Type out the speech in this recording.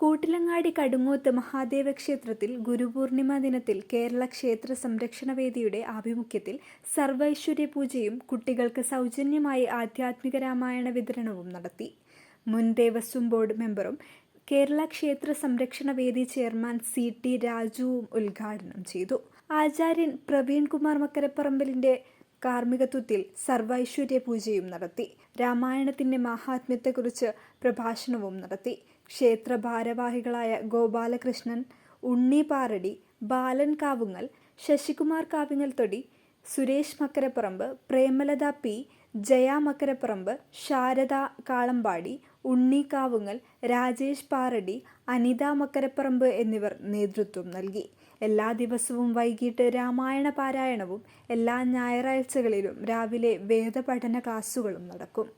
കൂട്ടിലങ്ങാടി കടുങ്ങൂത്ത് മഹാദേവ ക്ഷേത്രത്തിൽ ഗുരുപൂർണിമ ദിനത്തിൽ കേരള ക്ഷേത്ര സംരക്ഷണ വേദിയുടെ ആഭിമുഖ്യത്തിൽ സർവൈശ്വര്യ പൂജയും കുട്ടികൾക്ക് സൗജന്യമായി ആധ്യാത്മിക രാമായണ വിതരണവും നടത്തി. മുൻ ദേവസ്വം ബോർഡ് മെമ്പറും കേരള ക്ഷേത്ര സംരക്ഷണ വേദി ചെയർമാൻ സി ടി രാജുവും ഉദ്ഘാടനം ചെയ്തു. ആചാര്യൻ പ്രവീൺ കുമാർ മക്കരപ്പറമ്പലിന്റെ കാർമ്മികത്വത്തിൽ സർവൈശ്വര്യ പൂജയും നടത്തി. രാമായണത്തിന്റെ മഹാത്മ്യത്തെക്കുറിച്ച് പ്രഭാഷണവും നടത്തി. ക്ഷേത്ര ഭാരവാഹികളായ ഗോപാലകൃഷ്ണൻ ഉണ്ണി പാറടി ബാലൻ കാവുങ്ങൽ ശശികുമാർ കാവിങ്ങൽ തൊടി സുരേഷ് മക്കരപ്പറമ്പ് പ്രേമലത പി ജയ മക്കരപ്പറമ്പ് ശാരദ കാളമ്പാടി ഉണ്ണി കാവുങ്ങൽ രാജേഷ് പാറടി അനിത മക്കരപ്പറമ്പ് എന്നിവർ നേതൃത്വം നൽകി. എല്ലാ ദിവസവും വൈകിട്ട് രാമായണ പാരായണവും എല്ലാ ഞായറാഴ്ചകളിലും രാവിലെ വേദപഠന ക്ലാസ്സുകളും നടക്കും.